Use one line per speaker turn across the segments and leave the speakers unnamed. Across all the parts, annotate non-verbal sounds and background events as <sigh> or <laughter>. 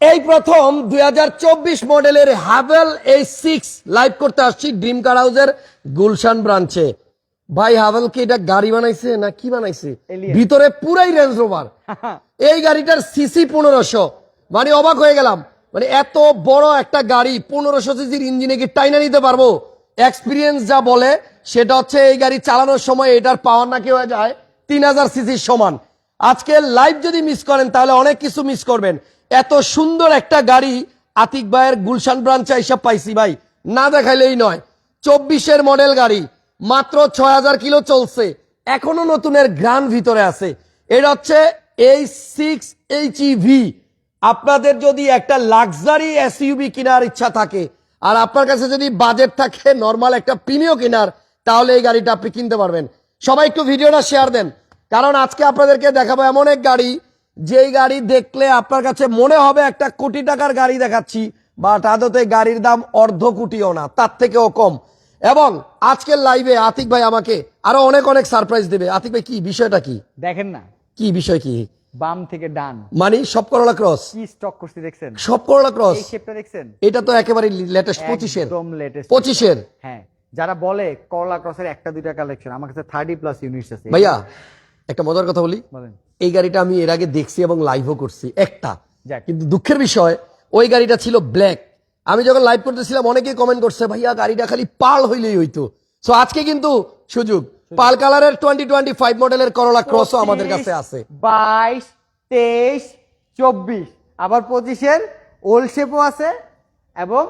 এই প্রথম দু হাজার চব্বিশ মডেলের হ্যাভেল এই সিক্স লাইভ করতে আসছি ড্রিম কার হাউসের গুলশান ব্রাঞ্চে ভাই হাভেল কি এটা গাড়ি বানাইছে না কি বানাইছে? ভিতরে পুরাই রেঞ্জ রোভার <laughs> এই গাড়িটার সিসি পনেরোশো। মানে অবাক হয়ে গেলাম। মানে এত বড় একটা গাড়ি পনেরোশো সিসির ইঞ্জিনে কি টাইনা নিতে পারব? এক্সপিরিয়েন্স যা বলে সেটা হচ্ছে এই গাড়ি চালানোর সময় এটার পাওয়ার নাকি হয়ে যায় তিন হাজার সিসির সমান। আজকে লাইভ যদি মিস করেন, তাহলে অনেক কিছু মিস করবেন। এত সুন্দর একটা গাড়ি আতিক ভাইয়ের গুলশান ব্রাঞ্চে হিসাব পাইছি ভাই। না দেখাইলেই নয়। চব্বিশের মডেল গাড়ি, মাত্র ছয় হাজার কিলো চলছে। এখনও নতুনের গ্রান ভিতরে আছে। এটা হচ্ছে এই সিক্স এইচ ভি আপনাদের যদি একটা লাক্সারি এসইউবি কেনার ইচ্ছা থাকে, আর আপনার কাছে যদি বাজেট থাকে নর্মাল একটা প্রিমিয় কেনার, তাহলে এই গাড়িটা আপনি কিনতে পারবেন। সবাই একটু ভিডিওটা শেয়ার দেন। কারণ আজকে আপনাদেরকে দেখাবো এমন এক গাড়ি যেই গাড়ি দেখলে আপনার কাছে মনে হবে একটা কোটি টাকার গাড়ি দেখাচ্ছি বাট আদতে গাড়ির দাম অর্ধ কোটিও না তার থেকেও কম। এবং আজকের লাইভে আতিক ভাই আমাকে আরও অনেক অনেক সারপ্রাইজ দেবে। আতিক ভাই কি বিষয়টা কি?
দেখেন না।
কি বিষয় কি?
বাম থেকে ডান।
মানে সব করলা ক্রস
কি স্টক করছি দেখছেন?
সব করলা ক্রস
এই শেপটা দেখছেন?
এটা তো একেবারে লেটেস্ট পঁচিশের।
একদম লেটেস্ট
পঁচিশের।
হ্যাঁ যারা বলে করলা ক্রসের একটা দুইটা কালেকশন আমার কাছে থার্টি প্লাস ইউনিটস আছে।
ভাইয়া একটা মজার কথা বলি। এই গাড়িটা আমি এর আগে দেখছি এবং লাইভও করছি একটা। কিন্তু দুঃখের বিষয় ওই গাড়িটা ছিল ব্ল্যাক আমি যখন লাইভ করতেছিলাম অনেকেই কমেন্ট করছে ভাইয়া গাড়িটা খালি পাল হইলেই হইতো। সো আজকে কিন্তু সুযোগ। পাল কালারের টোয়েন্টি টোয়েন্টি ফাইভ মডেলের করলা ক্রসও আমাদের কাছে আছে।
বাইশ তেইশ চব্বিশ। আবার পঁচিশের ওল্ড শেপও আছে এবং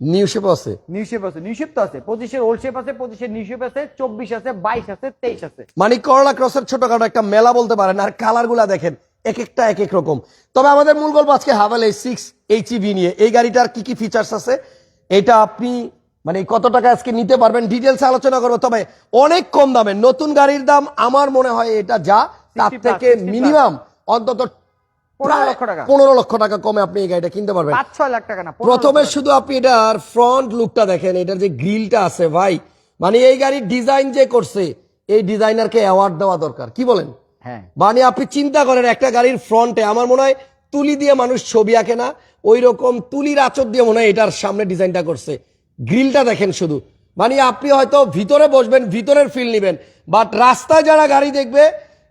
নিউ শেপও আছে।
নিউ শেপ আছে। নিউ শেপ তো আছে। পঁচিশের ওল্ড শেপ আছে পঁচিশের নিউ শেপ আছে চব্বিশ আছে বাইশ আছে তেইশ আছে।
মানে করলা ক্রসের ছোটখাটো একটা মেলা বলতে পারেন আর কালারগুলা দেখেন এক একটা এক এক রকম। তবে আমাদের মূল গল্প আজকে হাভেল এই সিক্স এইচইভি নিয়ে। এই গাড়িটার কি কি ফিচার্স আছে? এটা আপনি মানে কত টাকা আজকে নিতে পারবেন? ডিটেলস আলোচনা করব। তবে অনেক কম দামে নতুন গাড়ির দাম আমার মনে হয় এটা যা তার থেকে মিনিমাম অন্তত
পনেরো লক্ষ টাকা।
কমে আপনি এই গাড়িটা কিনতে পারবেন।
পাঁচ ছয় লাখ টাকা না
প্রথমে শুধু আপনি এটার ফ্রন্ট লুকটা দেখেন এটার যে গ্রিলটা আছে ভাই মানে এই গাড়ির ডিজাইন যে করছে এই ডিজাইনারকে অ্যাওয়ার্ড দেওয়া দরকার কি বলেন।
হ্যাঁ।
মানে আপনি চিন্তা করেন একটা গাড়ির ফ্রন্টে আমার মনে হয় তুলি দিয়ে মানুষ ছবি আঁকে না ওই রকম তুলির আচর দিয়ে মনে হয় এটার সামনে ডিজাইনটা করছে। গ্রিলটা দেখেন শুধু। মানে আপনি হয়তো ভিতরে বসবেন ভিতরের ফিল নেবেন বাট রাস্তায় যারা গাড়ি দেখবে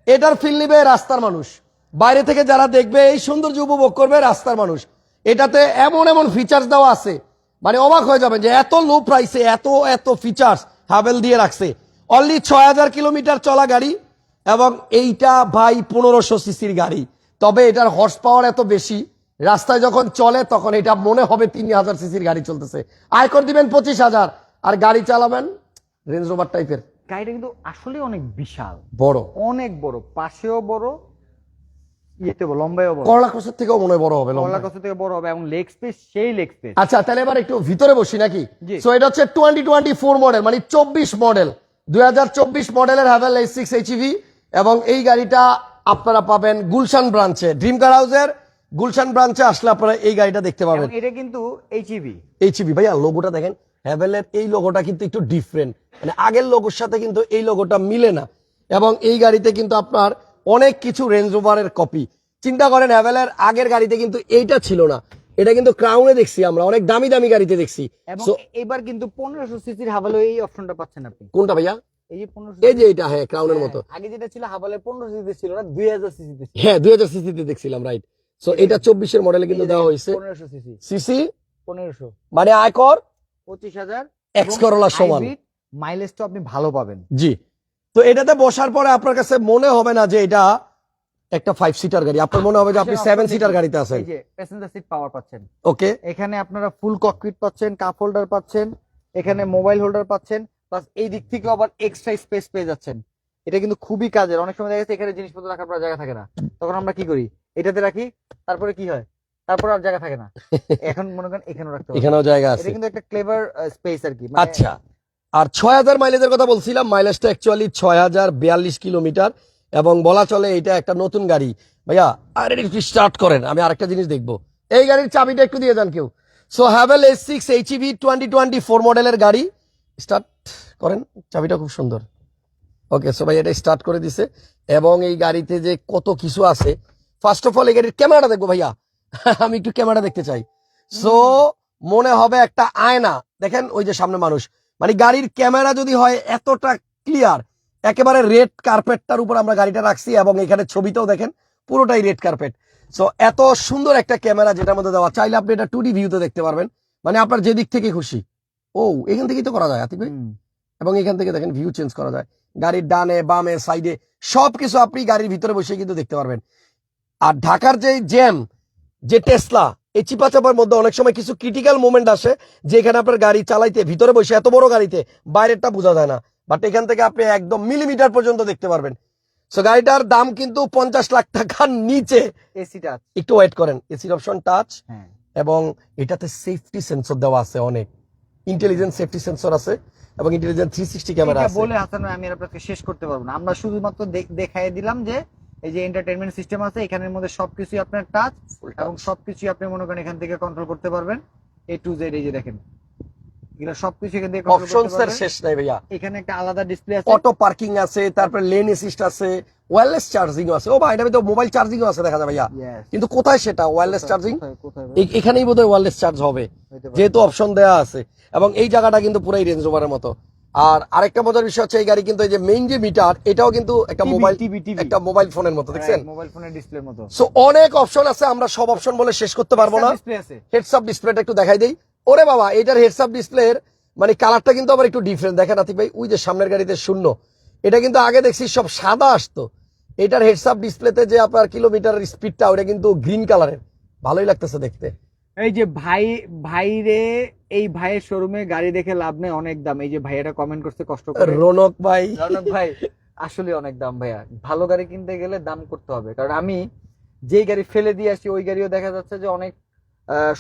এটার ফিল নেবে রাস্তার মানুষ। বাইরে থেকে যারা দেখবে এই সৌন্দর্য উপভোগ করবে রাস্তার মানুষ। এটাতে এমন এমন ফিচার্স দেওয়া আছে। মানে অবাক হয়ে যাবেন যে এত লো প্রাইসে এত এত ফিচার্স হাবেল দিয়ে রাখছে। অনলি ছয় হাজার কিলোমিটার চলা গাড়ি এবং এইটা ভাই পনেরোশো সিসির গাড়ি। তবে এটার হর্স পাওয়ার এত বেশি রাস্তায় যখন চলে তখন এটা মনে হবে তিন হাজার সিসির গাড়ি চলতেছে। আয়কর দিবেন পঁচিশ হাজার। আর গাড়ি চালাবেন রেঞ্জ রোভার টাইপের
গাড়িটা কিন্তু আসলে অনেক বিশাল।
বড়।
অনেক বড় পাশেও বড় ইয়েতে বড়, বড়
করলা ক্রসের থেকেও মনে বড় হবে লম্বা।
কলা থেকে বড় হবে এবং লেগ স্পেস সেই লেগ স্পেস
আচ্ছা তাহলে এবার একটু ভিতরে বসি নাকি? সো এটা হচ্ছে টোয়েন্টি টোয়েন্টি ফোর মডেল মানে চব্বিশ মডেল দুই হাজার চব্বিশ মডেলের হ্যাভেল সিক্স এইচইভি এবং এই গাড়িটা আপনারা পাবেন গুলশান ব্রাঞ্চে ড্রিম কার হাউসের গুলশান ব্রাঞ্চে আসলে আপনারা এই গাড়িটা দেখতে পাবেন
এটা কিন্তু এইচইভি
এইচইভি ভাইয়া লোগোটা দেখেন হ্যাভেলের এই লোগোটা কিন্তু একটু ডিফারেন্ট মানে আগের লোগোর সাথে কিন্তু এই লোগোটা মিলে না। এবং এই গাড়িতে কিন্তু আপনার অনেক কিছু রেঞ্জ ওভারের কপি চিন্তা করেন হ্যাভেলের আগের গাড়িতে কিন্তু এইটা ছিল না। এটা কিন্তু ক্রাউনে দেখছি আমরা অনেক দামি দামি গাড়িতে দেখছি।
এবার কিন্তু পনেরোশো সিসির হাভালো এই অপশনটা পাচ্ছেন আপনি।
কোনটা ভাইয়া?
এই যে
এই যে এটা হ্যাঁ ক্রাউনের মতো।
আগে যেটা ছিল হাভালে পনেরোশো সিসি ছিল না দুই হাজার সিসিতে
হ্যাঁ দুই হাজার সিসিতে দেখছিলাম রাইট সো এটা চব্বিশের মডেলে কিন্তু দেওয়া হয়েছে।
পনেরোশো সিসি
সিসি
পনেরোশো।
মানে আয়কর?
পঁচিশ হাজার।
এক্স করোলার সমান।
মাইলেজ তো আপনি ভালো পাবেন।
জি। তো এটাতে বসার পরে আপনার কাছে মনে হবে না যে এটা একটা ফাইভ সিটার গাড়ি। আপনার মনে হবে যে আপনি সেভেন সিটার গাড়িতে আছেন।
প্যাসেঞ্জার সিট পাওয়ার পাচ্ছেন।
ওকে
এখানে আপনারা ফুল ককপিট পাচ্ছেন কাপ হোল্ডার পাচ্ছেন এখানে মোবাইল হোল্ডার পাচ্ছেন প্লাস এই দিক থেকে আবার এক্সট্রা স্পেস পেয়ে যাচ্ছেন। এটা কিন্তু খুবই কাজের। অনেক সময় দেখা যাচ্ছে এখানে জিনিসপত্র রাখার পর জায়গা থাকে না। তখন আমরা কি করি? এটাতে রাখি তারপরে কি হয়? তারপর আর জায়গা থাকে না। <laughs> এখন মনে করেন এখানেও রাখতে
এখানেও জায়গা আছে।
এটা কিন্তু একটা ক্লেভার স্পেস আর কি। মানে
আচ্ছা। আর ছয় হাজার মাইলেজের কথা বলছিলাম মাইলেজটা অ্যাকচুয়ালি ছয় হাজার বিয়াল্লিশ কিলোমিটার এবং বলা চলে এটা একটা নতুন গাড়ি। ভাইয়া, আর একটু স্টার্ট করেন, আমি আরেকটা জিনিস দেখব। এই গাড়ির চাবিটা একটু দিয়ে যান কেউ। So Haval S six HEV twenty twenty four মডেলের গাড়ি। স্টার্ট করেন, চাবিটা খুব সুন্দর। ওকে সো ভাই, এটা স্টার্ট করে দিছে। এবং এই গাড়িতে যে কত কিছু আছে ফার্স্ট অফ অল এই গাড়ির ক্যামেরাটা দেখব ভাইয়া। <laughs> আমি একটু ক্যামেরা দেখতে চাই। সো মনে হবে একটা আয়না। দেখেন, ওই যে সামনে মানুষ। মানে গাড়ির ক্যামেরা যদি হয় এতটা ক্লিয়ার একেবারে রেড কার্পেটটার উপর আমরা গাড়িটা রাখছি এবং এখানে ছবিতেও দেখেন পুরোটাই রেড কার্পেট সো এত সুন্দর একটা ক্যামেরা যেটার মধ্যে দেওয়া চাইলে আপনি এটা টু ডি ভিউতে দেখতে পারবেন। মানে আপনার যে দিক থেকে খুশি। ও এখান থেকেই তো করা যায় আতিক ভাই। এবং এখান থেকে দেখেন ভিউ চেঞ্জ করা যায়। গাড়ির ডানে বামে সাইডে সব কিছু আপনি গাড়ির ভিতরে বসে কিন্তু দেখতে পারবেন। আর ঢাকার যে জ্যাম যে টেসলা এই চিপা চাপার মধ্যে অনেক সময় কিছু ক্রিটিক্যাল মোমেন্ট আসে যেখানে আপনার গাড়ি চালাইতে ভিতরে বসে এত বড় গাড়িতে বাইরেরটা বোঝা যায় না। বাট এখান থেকে আপনি একদম মিলিমিটার পর্যন্ত দেখতে পারবেন। সো গাড়িটার দাম কিন্তু পঞ্চাশ লাখ টাকার নিচে।
এসি টাচ
একটু ওয়েট করেন। এসির অপশন টাচ এবং এটাতে সেফটি সেন্সর দেওয়া আছে অনেক। ইন্টেলিজেন্ট সেফটি সেন্সর আছে এবং ইন্টেলিজেন্ট থ্রি সিক্সটি ক্যামেরা আছে।
বলে হাসান আমি আপনাকে শেষ করতে পারব না। আমরা শুধুমাত্র দেখাই দিলাম যে এই যে এন্টারটেইনমেন্ট সিস্টেম আছে এখানের মধ্যে সবকিছুই আপনার টাচ এবং সবকিছুই আপনি মনে করেন এখান থেকে কন্ট্রোল করতে পারবেন। এ টু জেড এই যে দেখেন। এগুলো সবকিছু এখান থেকে
অপশনস এর। শেষ নাই ভাইয়া।
এখানে একটা আলাদা ডিসপ্লে আছে।
অটো পার্কিং আছে তারপরে লেন অ্যাসিস্ট আছে ওয়্যারলেস চার্জিং আছে। ও ভাই এটা তো মোবাইল চার্জিং আছে দেখা যায় ভাইয়া। কিন্তু কোথায় সেটা? ওয়্যারলেস চার্জিং এখানেই বোধহয় ওয়্যারলেস চার্জ হবে। যেহেতু অপশন দেওয়া আছে। এবং এই জায়গাটা কিন্তু পুরাই রেঞ্জ রোভারের মতো। আর আরেকটা মজার বিষয় হচ্ছে এই গাড়ি কিন্তু এই যে মেইন যে মিটার এটাও কিন্তু একটা মোবাইল একটা মোবাইল ফোনের মতো দেখছেন?
হ্যাঁ, মোবাইল ফোনের ডিসপ্লের মতো।
সো অনেক অপশন আছে আমরা সব অপশন বলে শেষ করতে পারব না।
ডিসপ্লে আছে।
হেডসআপ ডিসপ্লেটা একটু দেখাই দেই। ওরে বাবা এটার হেডসআপ ডিসপ্লের মানে কালারটা কিন্তু আবার একটু ডিফারেন্ট দেখেন আতিক ভাই ওই যে সামনের গাড়িতে শূন্য। এটা কিন্তু আগে দেখছি সব সাদা আসতো। এটার হেডসআপ ডিসপ্লেতে যে আপনার কিলোমিটার স্পিডটা ওটা কিন্তু গ্রিন কালারের ভালোই লাগতেছে দেখতে।
এই যে ভাই ভাইরে এই ভাইয়ের শোরুমে গাড়ি দেখে লাভ নেই অনেক দাম। এই যে ভাইয়াটা কমেন্ট করতে কষ্ট করে।
রনক ভাই।
রনক ভাই আসলে অনেক দাম ভাইয়া। ভালো গাড়ি কিনতে গেলে দাম করতে হবে। কারণ আমি যেই গাড়ি ফেলে দিয়ে আসি ওই গাড়িও দেখা যাচ্ছে যে অনেক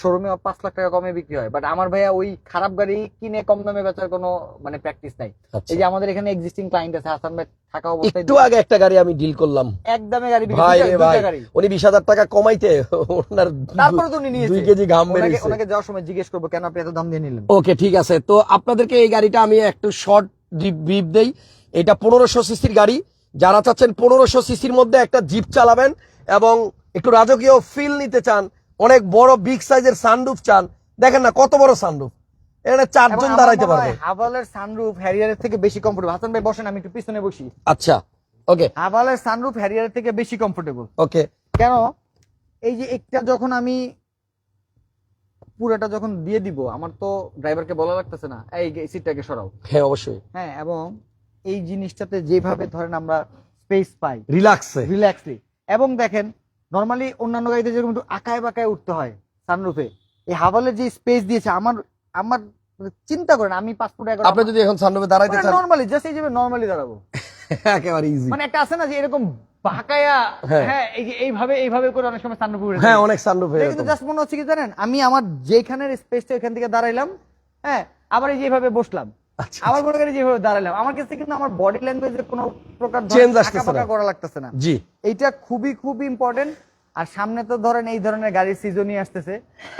শোরুমে পাঁচ লাখ টাকা কমে বিক্রি হয়। বাট আমার ভাইয়া ওই খারাপ গাড়ি কিনে কম দামে বেচার কোনো মানে প্র্যাকটিস নাই।
আচ্ছা।
এই যে আমাদের এখানে এক্সিস্টিং ক্লায়েন্ট আছে হাসান ভাই থাকা অবস্থায়
একটু আগে একটা গাড়ি আমি ডিল করলাম।
এক দামে গাড়ি বিক্রি
ভাই ভাই
গাড়ি।
উনি বিশ হাজার টাকা কমাইতে ওনার
তারপরে তো উনি নিয়েছে।
দুই কেজি ঘাম বেরিয়েছে
ওনাকে যাওয়ার সময় জিজ্ঞেস করব কেন আপনি এত দাম দিয়ে নিলেন?
ওকে ঠিক আছে। তো আপনাদেরকে এই গাড়িটা আমি একটু শর্ট ব্রিফ দেই। এটা পনেরোশো সিসির গাড়ি। যারা চাচ্ছেন পনেরোশো সিসির মধ্যে একটা জিপ চালাবেন এবং একটু রাজকীয় ফিল নিতে চান অনেক বড় বিগ সাইজের সানরুফ চান। দেখেন না কত বড় সানরুফ এখানে চারজন দাঁড়াইতে পারবে।
হাভালের সানরুফ হ্যারিয়ারের থেকে বেশি কমফোর্টেবল হাসান ভাই বসেন আমি একটু পিছনে বসি।
আচ্ছা ওকে
হাভালের সানরুফ হ্যারিয়ারের থেকে বেশি কমফোর্টেবল
ওকে
কেন? এই যে একটা যখন আমি পুরোটা যখন দিয়ে দিব আমার তো ড্রাইভারকে বলা লাগতেছে না এই সিটটাকে সরাও।
হ্যাঁ অবশ্যই।
হ্যাঁ এবং এই জিনিসটাতে যেভাবে ধরেন আমরা স্পেস পাই
রিল্যাক্সে
রিল্যাক্সলি এবং দেখেন নর্মালি অন্যান্য গাড়িতে যেরকম একটু আঁকায় বাঁকায় উঠতে হয় সানরুফে এই হাভালের যে স্পেস দিয়েছে আমার আমার চিন্তা করেন আমি পাসপোর্ট
আপনি যদি এখন সানরুফে দাঁড়াইতে চান
নর্মালি জাস্ট এই যে নর্মালি দাঁড়াবো। <laughs>
একেবারে ইজি
মানে একটা আছে না যে এরকম বাঁকায়া
হ্যাঁ।
হ্যাঁ এই যে এইভাবে এইভাবে করে অনেক সময় সানরুফ উঠে
হ্যাঁ অনেক সানরুফে
কিন্তু জাস্ট মনে হচ্ছে কি জানেন আমি আমার যেখানের স্পেসটা এখান থেকে দাঁড়াইলাম হ্যাঁ আবার এই যেভাবে বসলাম।
আচ্ছা
আবার মনে করি যেভাবে দাঁড়াইলাম। আমার কাছে কিন্তু আমার বডি ল্যাঙ্গুয়েজের কোনো প্রকার
Change আসতেছে না।
করা লাগতেছে না।
জি।
এইটা খুবই খুবই ইম্পর্টেন্ট আর সামনে তো ধরেন এই ধরনের গাড়ির সিজনই আসতেছে।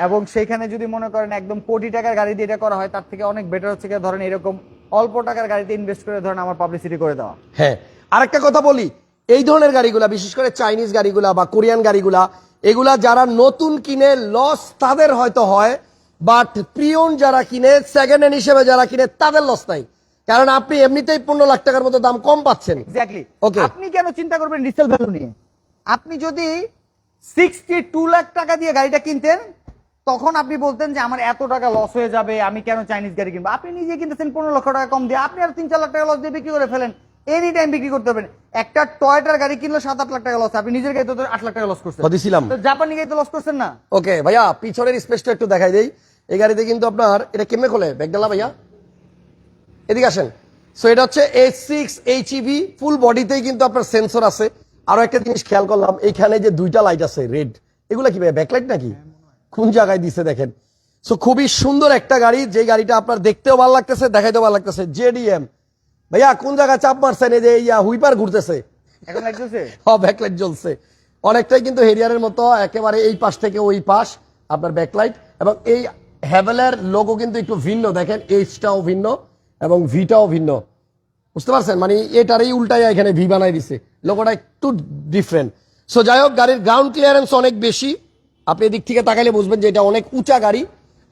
এবং সেইখানে যদি মনে করেন একদম কোটি টাকার গাড়ি দিয়ে এটা করা হয় তার থেকে অনেক বেটার হচ্ছে ধরেন এরকম অল্প টাকার গাড়িতে ইনভেস্ট করে ধরেন আমার পাবলিসিটি করে দেওয়া।
হ্যাঁ আরেকটা কথা বলি এই ধরনের গাড়িগুলা বিশেষ করে চাইনিজ গাড়িগুলা বা কোরিয়ান গাড়িগুলা এগুলা যারা নতুন কিনে লস তাদের হয়তো হয় বাট প্রিয়ন যারা কিনে সেকেন্ড হ্যান্ড হিসেবে যারা কিনে তাদের লস নাই। কারণ আপনি এমনিতেই পনেরো লাখ টাকার মতো দাম কম পাচ্ছেন।
আপনি কেন চিন্তা করবেন রিসেল ভ্যালু নিয়ে? আপনি যদি সিক্সটি টু লাখ টাকা দিয়ে গাড়িটা কিনতেন তখন আপনি বলতেন যে আমার এত টাকা লস হয়ে যাবে আমি কেন চাইনিজ গাড়ি কিনবো? আপনি নিজে কিনতেছেন পনেরো লক্ষ টাকা কম দিয়ে আপনি আর তিন চার লাখ টাকা লস দিয়ে বিক্রি করে ফেলেন। এনি টাইম বিক্রি করতে পারবেন। একটা টয়টার গাড়ি কিনলে সাত আট লাখ টাকা লস আপনি নিজের গাড়িতে তো আট লাখ টাকা লস করছেন।
দিছিলাম।
জাপানি গাড়িতে লস করছেন না?
ওকে ভাইয়া পিছনের স্পেসটা একটু দেখাই দেই। এই গাড়িতে কিন্তু আপনার এটা কেমনে খোলে? ব্যাগডালা ভাইয়া? এদিকে আসেন। সো এটা হচ্ছে H six H EV full বডিতেই কিন্তু আপনার সেন্সর আছে। আরও একটা জিনিস খেয়াল করলাম এইখানে যে দুইটা লাইট আছে রেড এগুলা কি ভাই ব্যাকলাইট নাকি? কোন জায়গায় দিছে দেখেন। সো খুবই সুন্দর একটা গাড়ি যে গাড়িটা আপনার দেখতেও ভালো লাগতেছে দেখাইতেও ভালো লাগতেছে জেডিএম ভাইয়া কোন জায়গায় চাপ মারছেন? এই যে ইয়া হুইপার ঘুরতেছে। <laughs> হ্যাঁ ব্যাকলাইট জ্বলছে। অনেকটাই কিন্তু হেরিয়ারের মতো একেবারে এই পাশ থেকে ওই পাশ আপনার ব্যাকলাইট এবং এই হ্যাভেলের লোগো কিন্তু একটু ভিন্ন দেখেন এইচটাও ভিন্ন এবং ভিটাও ভিন্ন। বুঝতে পারছেন? মানে এটারই উল্টাই এখানে ভি বানাই দিছে। লোগোটা একটু ডিফারেন্ট সো যাই হোক গাড়ির গ্রাউন্ড ক্লিয়ারেন্স অনেক বেশি। আপনি এদিক থেকে তাকাইলে বুঝবেন যে এটা অনেক উঁচা গাড়ি।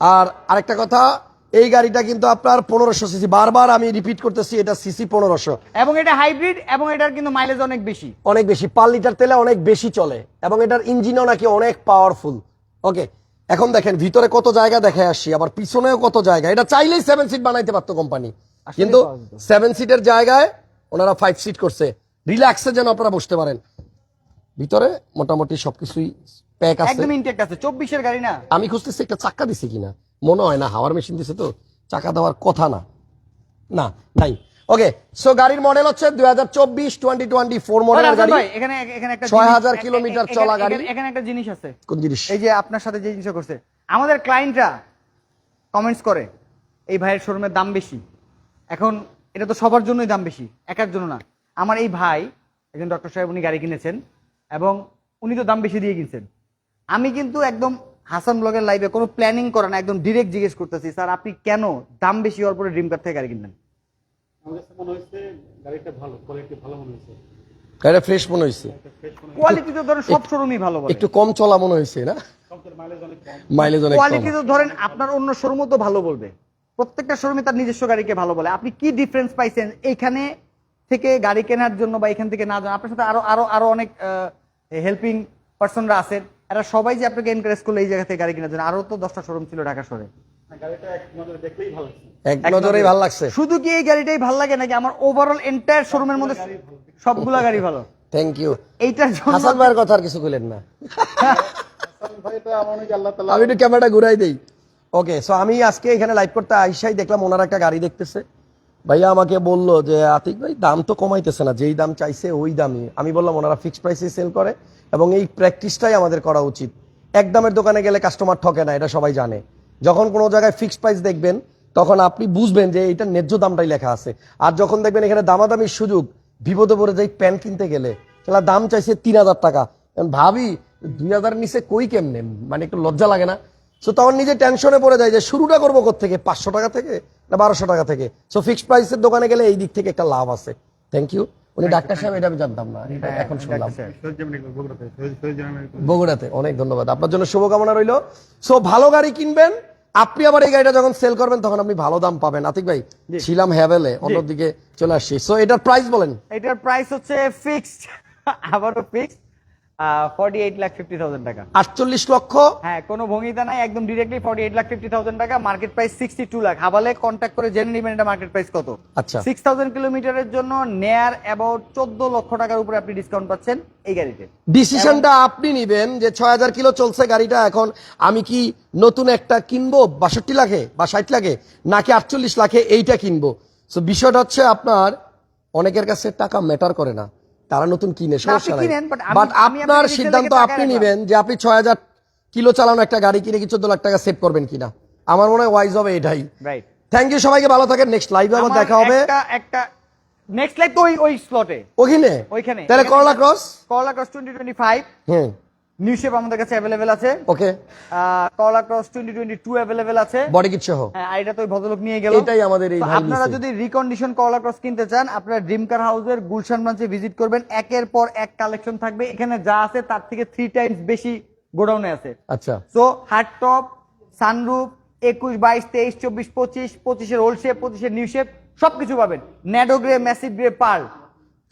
আর আরেকটা কথা এই গাড়িটা কিন্তু আপনার পনেরোশো সিসি। বারবার আমি রিপিট করতেছি এটা সিসি পনেরোশো।
এবং এটা হাইব্রিড এবং এটার কিন্তু মাইলেজ অনেক বেশি।
অনেক বেশি। পার লিটার তেলে অনেক বেশি চলে। এবং এটার ইঞ্জিনও নাকি অনেক পাওয়ারফুল ওকে এখন দেখেন ভিতরে কত জায়গা দেখে আসছি আবার পিছনেও কত জায়গা। এটা চাইলেই সেভেন সিট বানাইতে পারতো কোম্পানি কিন্তু সেভেন সিটের জায়গায় ওনারা ফাইভ সিট করছে। রিল্যাক্সে যেন আপনারা বসতে পারেন। ভিতরে মোটামুটি সবকিছুই প্যাক আছে।
একদম ইনটেক আছে। চব্বিশের গাড়ি না?
আমি খুঁজতেছি একটা চাক্কা দিছে কিনা। মনে হয় না হাওয়ার মেশিন দিছে তো। চাকা দেওয়ার কথা না। না নাই। ওকে সো গাড়ির মডেল হচ্ছে দুই হাজার চব্বিশ টোয়েন্টি টোয়েন্টি ফোর মডেলের
রাজা
গাড়ি।
ভাই, এখানে এখানে একটা
6000 কিলোমিটার চলা গাড়ি।
এখানে একটা জিনিস আছে।
কোন জিনিস?
এই যে আপনার সাথে যে জিনিসটা করছে। আমাদের ক্লায়েন্টরা কমেন্টস করে এই ভাইয়ের শোরুমের দাম বেশি। এখন এটা তো সবার জন্যই দাম বেশি একার জন্য না। আমার এই ভাই একজন ডক্টর সাহেব উনি গাড়ি কিনেছেন এবং উনি তো দাম বেশি দিয়ে কিনছেন। আমি কিন্তু একদম হাসান ব্লগের লাইভে কোনো প্ল্যানিং করে না একদম ডিরেক্ট জিজ্ঞেস করতেছি স্যার আপনি কেন দাম বেশি হওয়ার পরে ড্রিম কার থেকে গাড়ি কিনলেন?
আমার কাছে মনে হয়েছে গাড়িটা ভালো কোয়ালিটি ভালো মনে হয়েছে।
গাড়িটা ফ্রেশ মনে হয়েছে।
কোয়ালিটি তো ধরেন সব শোরুমই ভালো
একটু কম চলা মনে হয়েছে না?
মাইলেজ অনেক
মাইলেজ অনেক কম।
কোয়ালিটি তো ধরেন আপনার অন্য শোরুমও তো ভালো বলবে। প্রত্যেকটা শোরুমে তার নিজস্ব গাড়িকে ভালো বলে। আপনি কি ডিফারেন্স পাইছেন এইখানে থেকে গাড়ি কেনার জন্য বা এখান থেকে না জানা আপনার সাথে আরও আরও আরও অনেক হেল্পিং পার্সনরা আছেন। এরা সবাই যে আপনাকে এনকারেজ করল এই জায়গা থেকে গাড়ি কেনার জন্য। আরও তো দশটা শোরুম ছিল ঢাকা শহরে।
এক নজরে দেখলেই লাগছে।
নজরেই ভালো লাগছে।
শুধু কি এই গাড়িটাই ভালো লাগে নাকি আমার ওভারঅল এন্টায়ার শোরুমের মধ্যে সবগুলা গাড়ি ভালো।
থ্যাংক ইউ
এইটার জন্য
হাসান ভাইয়ের কথা আর কিছু কইলেন না।
হাসান ভাই তো আমার আল্লাহ তালা
আমি একটু ক্যামেরাটা ঘুরাই দেই। ওকে সো আমি আজকে এখানে লাইভ করতে আইসাই দেখলাম ওনার একটা গাড়ি দেখতেছে। ভাইয়া আমাকে বলল যে, আতিক ভাই, দাম তো কমাইতেছে না, যেই দাম চাইছে ওই দামই। আমি বললাম, ওনারা ফিক্সড প্রাইসে সেল করে এবং এই প্র্যাকটিসটাই আমাদের করা উচিত। এক দামের দোকানে গেলে কাস্টমার ঠকে না, এটা সবাই জানে। যখন কোনো জায়গায় ফিক্সড প্রাইস দেখবেন, তখন আপনি বুঝবেন যে এইটা ন্যায্য দামটাই লেখা আছে। আর যখন দেখবেন এখানে দামাদামির সুযোগ, বিপদে পড়ে যাই প্যান্ট কিনতে গেলে, তাহলে দাম চাইছে তিন হাজার টাকা। ভাবি, দুই হাজার নিচে কই কেমনে? মানে একটু লজ্জা লাগে না? সো তখন নিজে টেনশনে পড়ে যায় যে শুরুটা করব থেকে পাঁচশো টাকা থেকে না বারোশো টাকা থেকে? সো ফিক্সড প্রাইসের দোকানে গেলে এই দিক থেকে একটা লাভ আছে। থ্যাংক ইউ উনি ডাক্তার সাহেব এটা আমি জানতাম না। এটা এখন শুনলাম।
বগুড়াতে
অনেক ধন্যবাদ। আপনার জন্য শুভকামনা রইল। সো ভালো গাড়ি কিনবেন। আপনি আবার এই গাড়িটা যখন সেল করবেন তখন আপনি ভালো দাম পাবেন। আতিক ভাই ছিলাম হ্যাভেলে অন্যদিকে চলে আসছি। সো এটার প্রাইস বলেন।
এটার প্রাইস হচ্ছে ফিক্সড আবারও fixed forty eight lakh fifty thousand টাকা।
আটচল্লিশ লক্ষ?
হ্যাঁ কোনো ভঙ্গিতা নাই একদম লাখ ফিফটি থাউজেন্ড টাকা market price sixty two lakh হাবালে contact করে জেনে নেবেন এটা মার্কেট প্রাইস কত।
আচ্ছা।
কিলোমিটারের জন্য নেয়ার চোদ্দ লক্ষ টাকার উপরে আপনি ডিসকাউন্ট পাচ্ছেন এই গাড়িতে।
ডিসিশনটা আপনি নিবেন যে ছয় হাজার কিলো চলছে গাড়িটা এখন আমি কি নতুন একটা কিনবো বাষট্টি লাখে বা ষাট লাখে নাকি আটচল্লিশ লাখে এইটা কিনবো? সো বিষয়টা হচ্ছে আপনার অনেকের কাছে টাকা ম্যাটার করে না। তারা নতুন কিনে সমস্যা নাই। বাট আপনার সিদ্ধান্ত আপনি নেবেন যে আপনি ছয় হাজার কিলো চালানো একটা গাড়ি কিনে কি চোদ্দ লাখ টাকা সেভ করবেন কিনা। আমার মনে হয় ওয়াইজ হবে এটাই।
রাইট
থ্যাংক ইউ সবাইকে ভালো থাকেন। নেক্সট লাইভে আমার দেখা হবে।
একটা একটা নেক্সট লাইভ তো ওই ওই স্লটে
ওখানে
ওইখানে?
তাহলে Corolla cross
Corolla cross twenty twenty five
hmm.
New shape আমাদের কাছে অ্যাভেলেবেল আছে।
Okay
Corolla cross twenty twenty two available আছে।
বডি কিট সহ।
হ্যাঁ আর এটা তো ওই ভদ্রলোক নিয়ে গেল।
এটাই আমাদের এই ভাই
আপনারা যদি রিকন্ডিশন করলা ক্রস কিনতে চান আপনারা ড্রিম কার হাউসের গুলশান ব্রাঞ্চে ভিজিট করবেন। একের পর এক কালেকশন থাকবে। এখানে যা আছে তার থেকে থ্রি টাইমস বেশি গোডাউনে আছে।
আচ্ছা।
সো হার্ড টপ সানরুফ একুশ বাইশ তেইশ চব্বিশ পঁচিশ পঁচিশের ওল্ড শেপ পঁচিশের নিউ শেপ সবকিছু পাবেন। ন্যাডো গ্রে ম্যাসিভ গ্রে পার্ল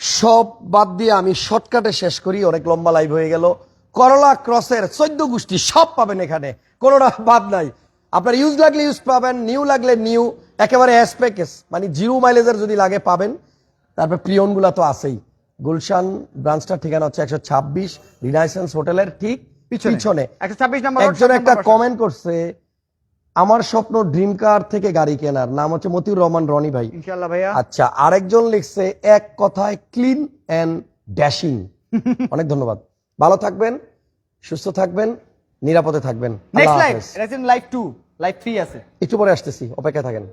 সব বাদ দিয়ে আমি শর্টকাটে শেষ করি। অনেক লম্বা লাইভ হয়ে গেল। করলা ক্রসের চোদ্দ গোষ্ঠী সব পাবেন এখানে কোনোটা বাদ নাই। আপনার ইউজ লাগলে ইউজ পাবেন নিউ লাগলে নিউ একেবারে এস প্যাকেজ মানে জিরো মাইলেজের যদি লাগে পাবেন। তারপর প্রিয়নগুলা তো আছেই। গুলশান ব্রাঞ্চটার ঠিকানা হচ্ছে একশো ছাব্বিশ রিনাইসেন্স হোটেলের ঠিক পিছনে।
একশো ছাব্বিশ
একজন একটা কমেন্ট করছে। আমার স্বপ্ন ড্রিম কার থেকে গাড়ি কেনার। নাম হচ্ছে মতিউর রহমান রনি ভাই।
ভাইয়া।
আচ্ছা আরেকজন লিখছে এক কথায় ক্লিন অ্যান্ড ড্যাশিং অনেক ধন্যবাদ। ভালো থাকবেন সুস্থ থাকবেন নিরাপদে থাকবেন। Life
next two life three আছে।
একটু পরে আসতেছি অপেক্ষা থাকেন।